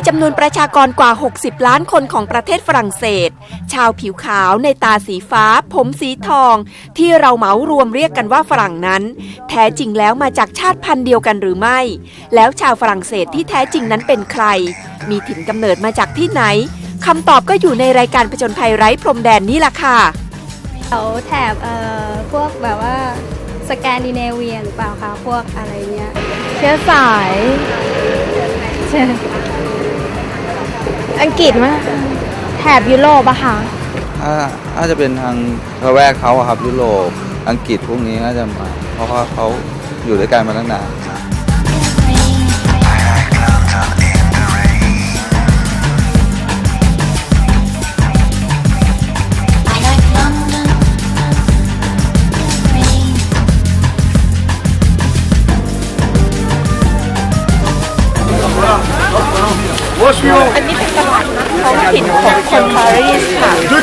ในจำนวนประชากรกว่า 60 ล้านคนของประเทศฝรั่งเศส ชาวผิวขาวในตาสีฟ้า ผมสีทอง ที่เราเหมารวมเรียกกันว่าฝรั่งนั้น แท้จริงแล้วมาจากชาติพันธุ์เดียวกันหรือไม่ แล้วชาวฝรั่งเศสที่แท้จริงนั้นเป็นใคร มีถิ่นกำเนิดมาจากที่ไหนคำตอบก็อยู่ในรายการผจญภัยไร้พรมแดนนี่แหละค่ะแถวแถบเอ่อพวกแบบว่าสแกนดิเนเวียหรือเปล่าคะพวกอะไรเนี้ยเชื้อสายเชื้ อังกฤษมั้ยแถบยุโรปอะค่ะ ถ้าน่าจะเป็นทางระแวกเขาอะครับยุโรปอังกฤษพวกนี้น่าจะมา เพราะว่าเขาอยู่ด้วยกันมาตั้งนาน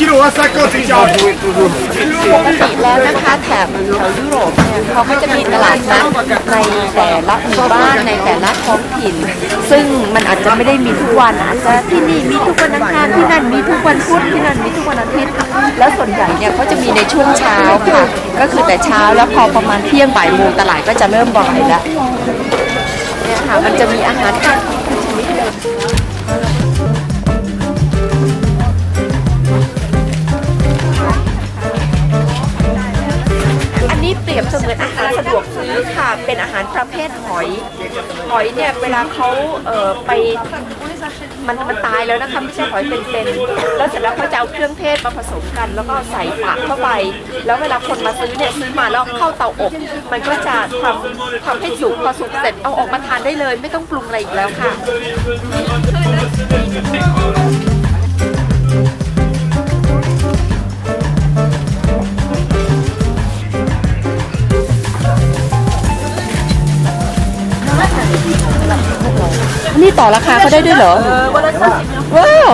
ค่ะ2 kilos à 50 c'est ปกติแล้วนะคะแถบแถวยุโรปเนี่ยเขาก็จะมีตลาดนัดในแต่ละหมู่บ้านในแต่ละท้องถิ่น ซึ่งมันอาจจะไม่ได้มีทุกวันอาจจะที่นี่มีทุกวันอังคารที่นั่นมีทุกวันพุธที่นั่นมีทุกวันอาทิตย์ แล้วส่วนใหญ่เนี่ยเขาจะมีในช่วงเช้าค่ะ ก็คือแต่เช้าแล้วพอประมาณเที่ยงบ่ายโมงตลาดก็จะเริ่มบ่ายแล้วเนี่ยค่ะมันจะมีอาหารการกินทุกชนิดเลย นี้เปรียบเสมือนอาหารสะดวกซื้อค่ะ เป็นอาหารประเภทหอย หอยเนี่ยเวลาเขาเอ่อไปมันมันตายแล้วนะคะไม่ใช่หอยเป็นๆแล้วเสร็จแล้วเขาจะเอาเครื่องเทศมาผสมกัน แล้วก็ใส่ปากเข้าไป แล้วเวลาคนมาซื้อเนี่ยซื้อมาแล้วเข้าเตาอบ มันก็จะทำทำให้สุกพอสุกเสร็จเอาออกมาทานได้เลย ไม่ต้องปรุงอะไรอีกแล้วค่ะ ต่อราคาเขาได้ด้วยเหรอว้าว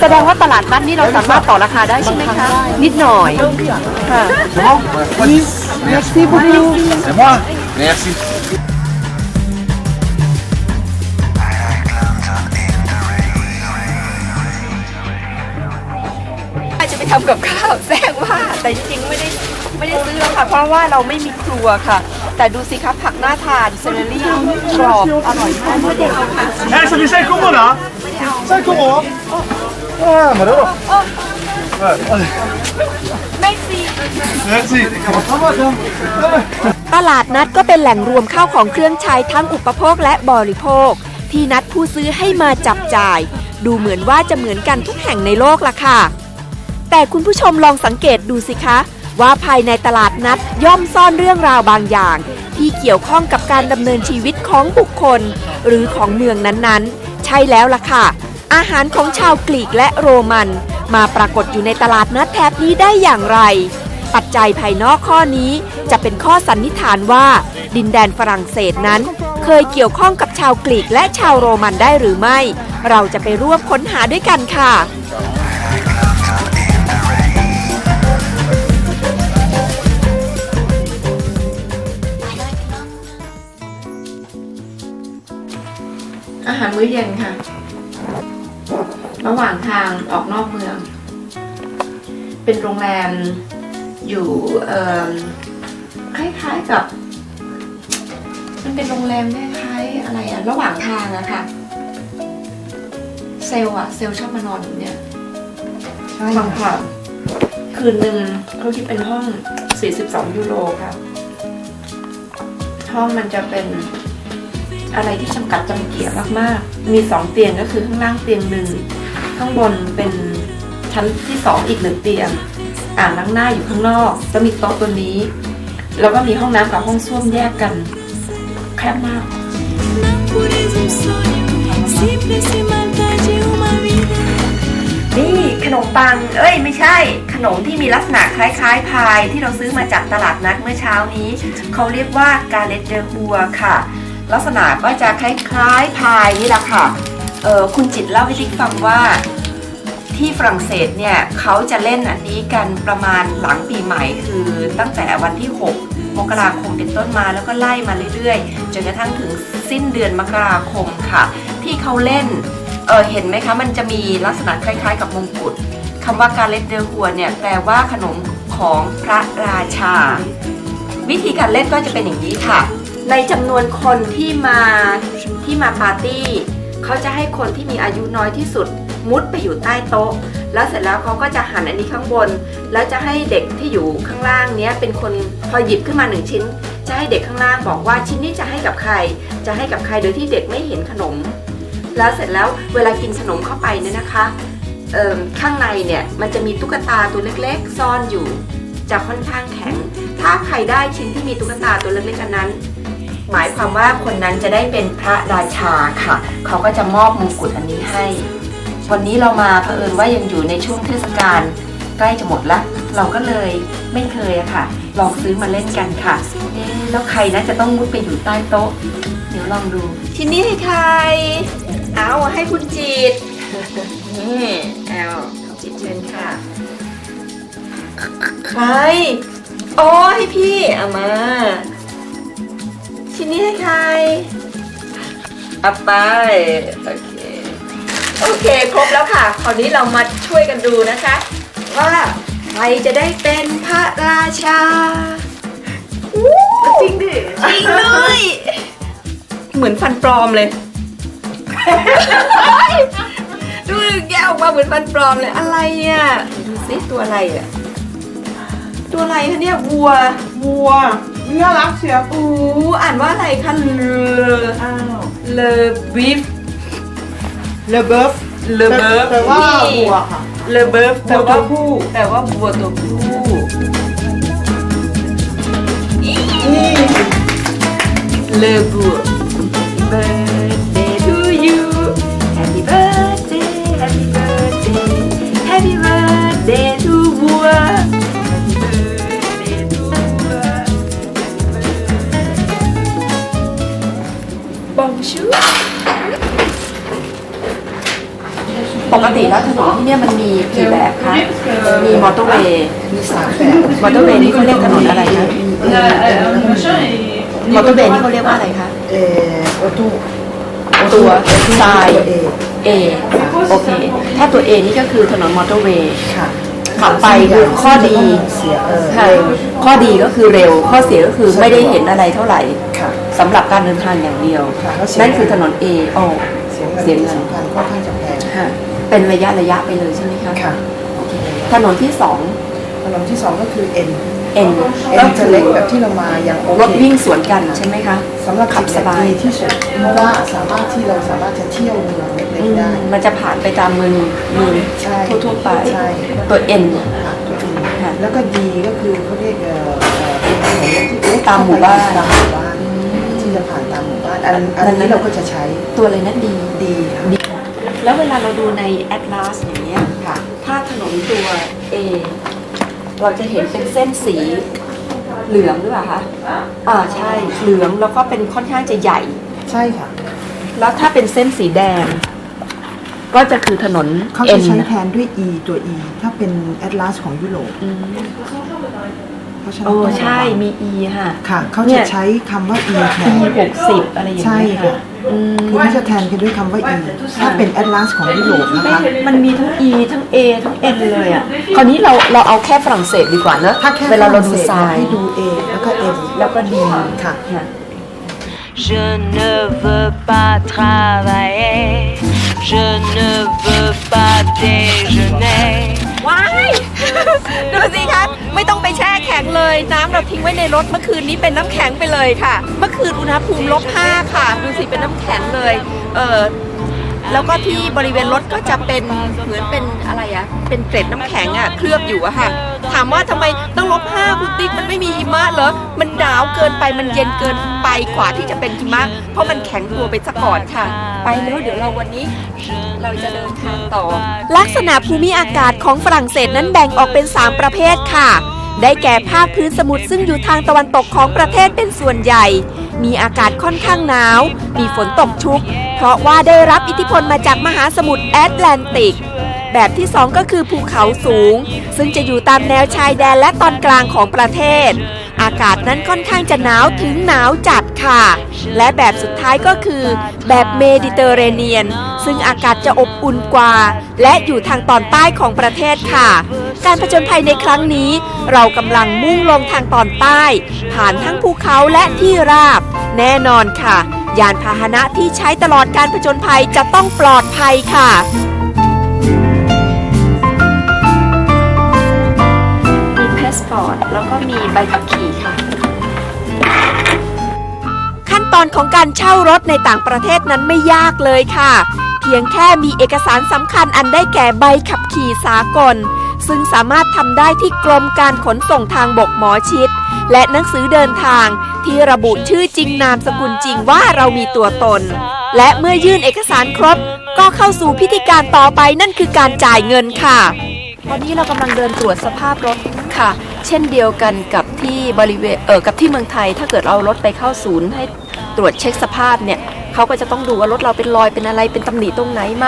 แสดงว่าตลาดนัดนี่เราสามารถต่อราคาได้ใช่ไหมคะ นิดหน่อยค่ะ Merci beaucoup C'est moi Merci อาจจะไปทำกับข้าวแซงว่าแต่จริงๆไม่ได้ ไม่ได้ซื้อแล้วค่ะ เพราะว่าเราไม่มีครัวค่ะ แต่ดูสิคะผักน่าทานเซเลรี่กรอบอร่อยมากไม่ได้เอาค่ะ Eh, ça fait 5 euros là 5 euros hein Ah, malheureux Ouais, allez. ไม่ฟรี Merci Comment ça va toi ตลาดนัดก็เป็นแหล่งรวมข้าวของเครื่องใช้ทั้งอุปโภคและบริโภค ที่นัดผู้ซื้อให้มาจับจ่าย ดูเหมือนว่าจะเหมือนกันทุกแห่งในโลกละค่ะ แต่คุณผู้ชมลองสังเกตดูสิคะ ว่าภายในตลาดนัดย่อมซ่อนเรื่องราวบางอย่าง ที่เกี่ยวข้องกับการดำเนินชีวิตของบุคคล หรือของเมืองนั้นๆ ใช่แล้วล่ะค่ะ อาหารของชาวกรีกและโรมัน มาปรากฏอยู่ในตลาดนัดแถบนี้ได้อย่างไร ปัจจัยภายนอกข้อนี้จะเป็นข้อสันนิษฐานว่า ดินแดนฝรั่งเศสนั้น เคยเกี่ยวข้องกับชาวกรีกและชาวโรมันได้หรือไม่ เราจะไปร่วมค้นหาด้วยกันค่ะ หารมื้อเย็นค่ะ ระหว่างทางออกนอกเมือง เป็นโรงแรมอยู่เอ่อคล้ายๆกับ มันเป็นโรงแรมคล้ายๆอะไรอะระหว่างทางอะค่ะ เซลล์อะเซลล์ชอบมานอนอยู่เนี่ยใช่ค่ะคืนหนึ่งเขาคิดเป็นห้อง 42 ยูโรค่ะ ห้องมันจะเป็น อะไรที่จำกัดจำเกียมากๆ มีสองเตียงก็คือข้างล่างเตียงหนึ่งข้างบนเป็นชั้นที่สองอีกหนึ่งเตียง อ่างล้างหน้าอยู่ข้างนอกก็มีโต๊ะตัวนี้ แล้วก็มีห้องน้ำกับห้องส้วมแยกกัน แคบมากนี่ขนมปัง เอ้ยไม่ใช่ ขนมที่มีลักษณะคล้ายๆพายที่เราซื้อมาจากตลาดนัดเมื่อเช้านี้ เขาเรียกว่ากาเลตเดอบัวค่ะ ลักษณะก็จะคล้ายๆพายนี่แหละค่ะเออคุณจิตเล่าให้ดิกฟังว่า ที่ฝรั่งเศสเนี่ยเขาจะเล่นอันนี้กันประมาณหลังปีใหม่คือตั้งแต่วันที่ 6 มกราคมเป็นต้นมาแล้วก็ไล่มาเรื่อยๆจนกระทั่งถึงสิ้นเดือนมกราคมค่ะ ที่เขาเล่นเออเห็นไหมคะมันจะมีลักษณะคล้าย ๆ กับมงกุฎคำว่าการเล่นเดือหัวเนี่ยแปลว่าขนมของพระราชา วิธีการเล่นก็จะเป็นอย่างนี้ค่ะ ในจำนวนคนที่มาที่มาปาร์ตี้เขาจะให้คนที่มีอายุน้อยที่สุดมุดไปอยู่ใต้โต๊ะ แล้วเสร็จแล้วเขาก็จะหันอันนี้ข้างบน แล้วจะให้เด็กที่อยู่ข้างล่างเนี้ยเป็นคนพอหยิบขึ้นมาหนึ่งชิ้น จะให้เด็กข้างล่างบอกว่าชิ้นนี้จะให้กับใคร จะให้กับใครโดยที่เด็กไม่เห็นขนม แล้วเสร็จแล้วเวลากินขนมเข้าไปเนี่ยนะคะข้างในเนี่ยมันจะมีตุ๊กตาตัวเล็กๆ ซ่อนอยู่จะค่อนข้างแข็ง ถ้าใครได้ชิ้นที่มีตุ๊กตาตัวเล็กๆอันนั้น หมายความว่าคนนั้นจะได้เป็นพระราชาค่ะ เขาก็จะมอบมงกุฎอันนี้ให้ วันนี้เรามาเผอิญว่ายังอยู่ในช่วงเทศกาลใกล้จะหมดละ เราก็เลยไม่เคยอะค่ะ ลองซื้อมาเล่นกันค่ะเอ๊ะแล้วใครนะจะต้องมุดไปอยู่ใต้โต๊ะ เดี๋ยวลองดูชิ้นนี้ให้ใคร เอาให้คุณจิต นี่เอาจิตเชิญค่ะ ใครอ๋อให้พี่เอามา ชิ้นนี้ให้ใครเอาไป โอเค โอเค ครบแล้วค่ะ คราวนี้เรามาช่วยกันดูนะคะ ว่าใครจะได้เป็นพระราชาจริงดิจริงเลยเหมือนฟันปลอมเลย ดูแกะออกมาเหมือนฟันปลอมเลยอะไรเนี่ยดูสิตัวอะไรอะ ตัวอะไรคะเนี่ยวัววัว น่ารักเชียวอู้อ่านว่าอะไรคะเลออ้าวเลอบิฟเลเบิร์ฟเลอเบิร์ฟแปลว่าวัวค่ะ เลอเบิร์ฟแปลวัวตัว่าวผู้แปลว่าวัวตัวผู้นี่เลอบัว เตอร์เวย์มีสามแบบมอเตอร์เวย์นี่เขาเรียกถนนอะไรคะมอเตอร์เวย์นี่เขาเรียกว่าอะไรคะเออโอตูตัวทรายเอ A โอเค ถ้าตัว A นี่ก็คือถนนมอเตอร์เวย์ค่ะขับไปคือข้อดีเสียเออค่ะข้อดีก็คือเร็ว ข้อเสียก็คือไม่ได้เห็นอะไรเท่าไหร่ค่ะสำหรับการเดินทางอย่างเดียวค่ะแล้วเสียนั่นคือถนน A โอ้เสียเงินเสียเงินสำคัญค่อนข้างจะแพงค่ะเป็นระยะระยะไปเลยใช่ไหมคะค่ะโอเค ถนนที่สอง ถนนที่สองก็คือ N N N จะเล็กแบบที่เรามายังโอรถเควิ่งสวนกันใช่ไหมคะ สำหรับขับสบายดีที่สุดเพราะว่าสามารถที่เราสามารถจะเที่ยวเมืองเล็อืกมๆได้ มันจะผ่านไปตามเมืองเมืองใช่ทั่วๆไปใช่ตัว N ค่ะตัวดีค่ะแล้วก็ดีก็คือเขาเรียกเอ่อเอ่อเป็นถนนเล็กที่เอ๊ะตามหมู่บ้านตามหมู่บ้านที่จะผ่านตามหมู่บ้านอันอันนั่นนี้เราก็จะใช้ตัวอะไรนั่นดีดีค่ะดีแล้วเวลาเราดูในแอตลาสอย่างเงี้ยค่ะ ถ้าถนนตัว A เราจะเห็นเป็นเส้นสีเหลืองหรือเปล่าคะอ่าใช่เหลืองแล้วก็เป็นค่อนข้างจะใหญ่ ใช่ค่ะ แล้วถ้าเป็นเส้นสีแดง ก็จะคือถนน เขา N จะใช้แทนด้วย E ตัว E ถ้าเป็นแอตลาสของยุโรป อืมเพ ราะฉะนั้นโอ้ต้องระวังใช่มี E ค่ะ ค่ะเขาเนี่จะย ใช้คำว่า E แท E นหกสิบอะไรอย่างใช่เงี้ยค่ะอืมคือเขาจะแทนกันด้วยคำว่า E ถ้าเป็นแอตลาสของยุโรปนะคะ มันมีทั้ง E ทั้ง A ทั้ง N เลยอะคราวนี้เราเราเอาแค่ฝรั่งเศสดีกว่าเนอะถ้าแค่เวลาเราดูฝทรั่รางยเศสให้ดู A แล้วก็ N แล้วก็ดีค่ะ ค่ะ Je ne veux pas travailler, je ne veux pas déjeuner. ว้าย ดูสิคะไม่ต้องไปแช่แข็งเลย น้ำเราทิ้งไว้ในรถเมื่อคืนนี้เป็นน้ำแข็งไปเลยค่ะ เมื่อคืนอุณหภูมิลบห้าค่ะ ดูสิเป็นน้ำแข็งเลย เออ แล้วก็ที่บริเวณรถก็จะเป็นเหมือนเป็นอะไรอะเป็นเกล็ดน้ำแข็งอะเคลือบอยู่อะค่ะ ถามว่าทำไมต้องลบห้าคุณติ๊กมันไม่มีหิมะเหรอ มันหนาวเกินไปมันเย็นเกินไปกว่าที่จะเป็นหิมะ เพราะมันแข็งตัวไปซะก่อนค่ะ ไปแล้วเดี๋ยวเราวันนี้เราจะเดินทางต่อ ลักษณะภูมิอากาศของฝรั่งเศสนั้นแบ่งออกเป็น 3 ประเภทค่ะ ได้แก่ภาคพื้นสมุทรซึ่งอยู่ทางตะวันตกของประเทศเป็นส่วนใหญ่ มีอากาศค่อนข้างหนาว มีฝนตกชุก เพราะว่าได้รับอิทธิพลมาจากมหาสมุทรแอตแลนติก แบบที่ 2 ก็คือภูเขาสูง ซึ่งจะอยู่ตามแนวชายแดนและตอนกลางของประเทศ อากาศนั้นค่อนข้างจะหนาวถึงหนาวจัดค่ะ และแบบสุดท้ายก็คือแบบเมดิเตอร์เรเนียน ซึ่งอากาศจะอบอุ่นกว่า และอยู่ทางตอนใต้ของประเทศค่ะ การผจญภัยในครั้งนี้ เรากำลังมุ่งลงทางตอนใต้ ผ่านทั้งภูเขาและที่ราบ แน่นอนค่ะ ยานพาหนะที่ใช้ตลอดการผจญภัยจะต้องปลอดภัยค่ะ พาสปอร์ตแล้วก็มีใบขับขี่ค่ะ ขั้นตอนของการเช่ารถในต่างประเทศนั้นไม่ยากเลยค่ะ เพียงแค่มีเอกสารสำคัญอันได้แก่ใบขับขี่สากล ซึ่งสามารถทำได้ที่กรมการขนส่งทางบกหมอชิด และหนังสือเดินทางที่ระบุชื่อจริงนามสกุลจริงว่าเรามีตัวตน และเมื่อยื่นเอกสารครบ ก็เข้าสู่พิธีการต่อไปนั่นคือการจ่ายเงินค่ะตอนนี้เรากำลังเดินตรวจสภาพรถ ค่ะ เช่นเดียวกันกับที่บริเวณเออกับที่เมืองไทย ถ้าเกิดเรารถไปเข้าศูนย์ให้ตรวจเช็คสภาพเนี่ยเขาก็จะต้องดูว่ารถเราเป็นรอยเป็นอะไรเป็นตำหนิตรงไหนไหม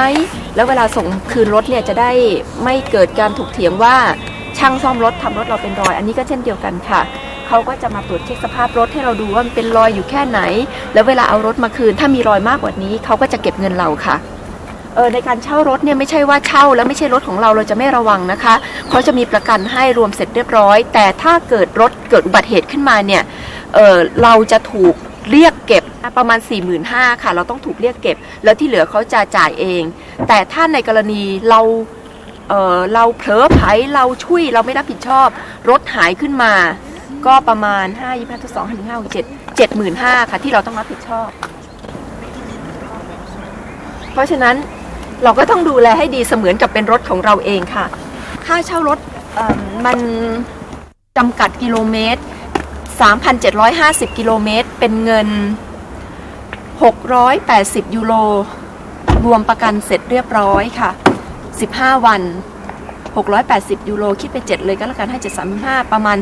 แล้วเวลาส่งคืนรถเนี่ยจะได้ไม่เกิดการถกเถียงว่าช่างซ่อมรถทำรถเราเป็นรอย อันนี้ก็เช่นเดียวกันค่ะเขาก็จะมาตรวจเช็คสภาพรถให้เราดูว่ามันเป็นรอยอยู่แค่ไหน แล้วเวลาเอารถมาคืน ถ้ามีรอยมากกว่านี้ เขาก็จะเก็บเงินเราค่ะ ในการเช่ารถเนี่ยไม่ใช่ว่าเช่า แล้วไม่ใช่รถของเราเราจะไม่ระวังนะคะเขาจะมีประกันให้รวมเสร็จเรียบร้อย แต่ถ้าเกิดรถเกิดอุบัติเหตุขึ้นมาเนี่ยเออเราจะถูกเรียกเก็บประมาณ 4 5 0 0 0ค่ะ เราต้องถูกเรียกเก็บ แล้วที่เหลือเขาจะจ่ายเอง แต่ถ้าในกรณีเราเออเราเผลอไผลเราช่วยเราไม่รับผิดชอบ รถหายขึ้นมา ก็ประมาณ 5 25 2 5 5 7 7 5 0 0ค่ะที่เราต้องรับผิดชอบ เพราะฉะนั้น เราก็ต้องดูแลให้ดีเสมือนกับเป็นรถของเราเองค่ะ ค่าเช่ารถเอิ่มมันจำกัดกิโลเมตร 3,750 กิโลเมตร เป็นเงิน 680 ยูโรรวมประกันเสร็จเรียบร้อยค่ะ 15 วัน 680 ยูโรคิดไป 7 เลยก็แล้วกันให้735 ประมาณ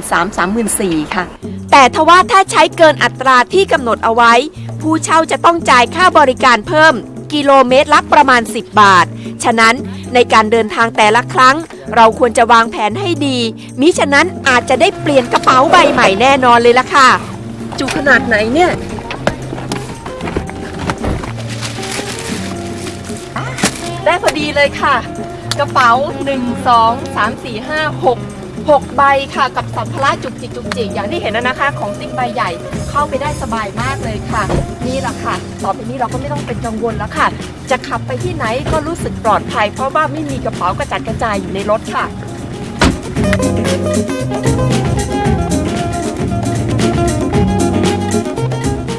33,000 34,000 ค่ะ แต่ทว่าถ้าใช้เกินอัตราที่กำหนดเอาไว้ ผู้เช่าจะต้องจ่ายค่าบริการเพิ่ม กิโลเมตรละประมาณ 10 บาท ฉะนั้นในการเดินทางแต่ละครั้ง เราควรจะวางแผนให้ดี มิฉะนั้นอาจจะได้เปลี่ยนกระเป๋าใบใหม่แน่นอนเลยล่ะค่ะ จุขนาดไหนเนี่ย ได้พอดีเลยค่ะ กระเป๋า 1 2 3 4 5 6 6 ใบค่ะกับสัมภาระจุกจิกจุกจิกอย่างที่เห็นนะนะคะ ของติ๊กใบใหญ่เข้าไปได้สบายมากเลยค่ะ นี่แหละค่ะ ต่อไปนี้เราก็ไม่ต้องเป็นกังวลแล้วค่ะ จะขับไปที่ไหนก็รู้สึกปลอดภัย เพราะว่าไม่มีกระเป๋ากระจัดกระจายอยู่ในรถค่ะ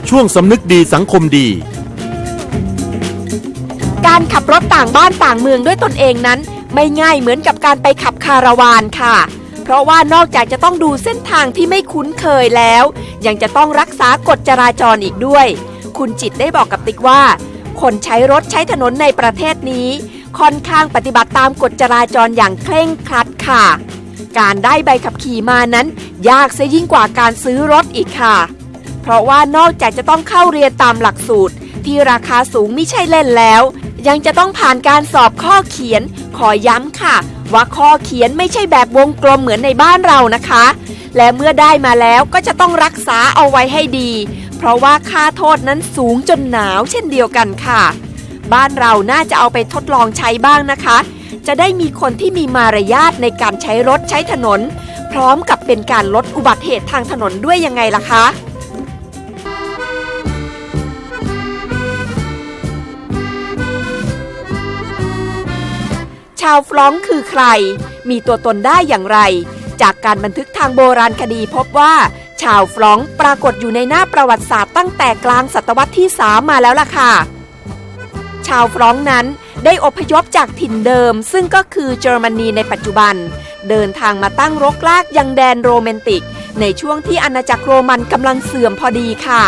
ช่วงสำนึกดีสังคมดี การขับรถต่างบ้านต่างเมืองด้วยตนเองนั้น ไม่ง่ายเหมือนกับการไปขับคาราวานค่ะ เพราะว่านอกจากจะต้องดูเส้นทางที่ไม่คุ้นเคยแล้ว ยังจะต้องรักษากฎจราจรอีกด้วย คุณจิตได้บอกกับติ๊กว่า คนใช้รถใช้ถนนในประเทศนี้ ค่อนข้างปฏิบัติตามกฎจราจรอย่างเคร่งครัดค่ะ การได้ใบขับขี่มานั้น ยากเสียยิ่งกว่าการซื้อรถอีกค่ะ เพราะว่านอกจากจะต้องเข้าเรียนตามหลักสูตร ที่ราคาสูงไม่ใช่เล่นแล้ว ยังจะต้องผ่านการสอบข้อเขียนขอย้ำค่ะ ว่าข้อเขียนไม่ใช่แบบวงกลมเหมือนในบ้านเรานะคะ และเมื่อได้มาแล้วก็จะต้องรักษาเอาไว้ให้ดี เพราะว่าค่าโทษนั้นสูงจนหนาวเช่นเดียวกันค่ะ บ้านเราน่าจะเอาไปทดลองใช้บ้างนะคะ จะได้มีคนที่มีมารยาทในการใช้รถใช้ถนน พร้อมกับเป็นการลดอุบัติเหตุทางถนนด้วยยังไงล่ะคะาวฟรองคือใคร มีตัวตนได้อย่างไร จากการบันทึกทางโบราณคดีพบว่า ชาวฟรองปรากฏอยู่ในหน้าประวัติศาสตร์ตั้งแต่กลางศตวรรษที่3มาแล้วล่ะค่ะ ชาวฟรองนั้นได้อพยพจากถิ่นเดิม ซึ่งก็คือเยอรมนีในปัจจุบัน เดินทางมาตั้งรกรากยังแดนโรแมนติก ในช่วงที่อาณาจักรโรมันกำลังเสื่อมพอดีค่ะ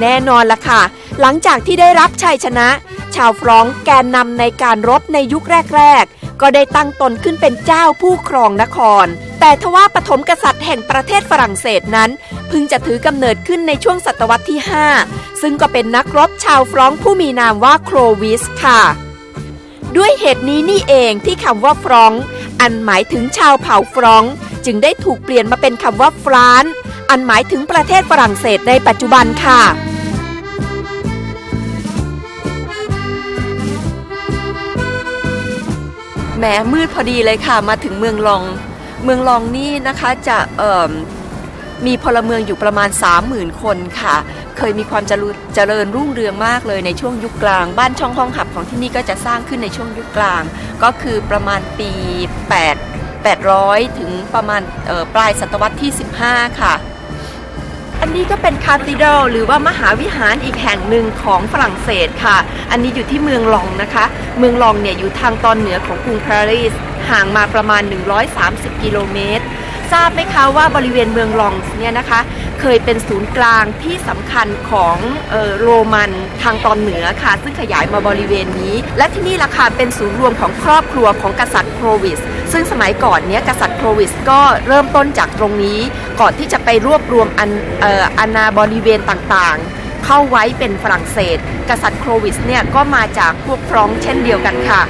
แน่นอนล่ะค่ะ หลังจากที่ได้รับชัยชนะ ชาวฟรองแกนนำในการรบในยุคแรก ๆ ก็ได้ตั้งตนขึ้นเป็นเจ้าผู้ครองนคร แต่ทว่าปฐมกษัตริย์แห่งประเทศฝรั่งเศสนั้นเพิ่งจะถือกำเนิดขึ้นในช่วงศตวรรษที่ 5 ซึ่งก็เป็นนักรบชาวฟรองผู้มีนามว่าโครวิสค่ะ ด้วยเหตุนี้นี่เองที่คำว่าฟรองอันหมายถึงชาวเผ่าฟรองจึงได้ถูกเปลี่ยนมาเป็นคำว่าฟรานอันหมายถึงประเทศฝรั่งเศสในปัจจุบันค่ะ แหมมืดพอดีเลยค่ะมาถึงเมืองลอง เมืองลองนี่นะคะจะมีพลเมืองอยู่ประมาณ 30,000 คนค่ะ เคยมีความเจริญเจริญรุ่งเรืองมากเลยในช่วงยุคกลาง บ้านช่องห้องหับของที่นี่ก็จะสร้างขึ้นในช่วงยุคกลาง ก็คือประมาณปี 8 800 ถึงประมาณปลายศตวรรษที่ 15 ค่ะ อันนี้ก็เป็นคาทีดรลหรือว่ามหาวิหารอีกแห่งหนึ่งของฝรั่งเศสค่ะ อันนี้อยู่ที่เมืองลองนะคะ เมืองลองเนี่ยอยู่ทางตอนเหนือของกรุงปารีส ห่างมาประมาณ 130 กิโลเมตร ทราบไหมคะว่าบริเวณเมืองลองเนี่ยนะคะ เคยเป็นศูนย์กลางที่สำคัญของเออโรมันทางตอนเหนือค่ะ ซึ่งขยายมาบริเวณนี้ และที่นี่ล่ะค่ะเป็นศูนย์รวมของครอบครัวของกษัตริย์โครวิส ซึ่งสมัยก่อนเนี้ยกษัตริย์โครวิสก็เริ่มต้นจากตรงนี้ ก่อนที่จะไปรวบรวมอันเอ่ออาณาบริเวณต่างๆ เข้าไว้เป็นฝรั่งเศส กษัตริย์โครวิสเนี่ยก็มาจากพวกฟรองก์เช่นเดียวกันค่ะ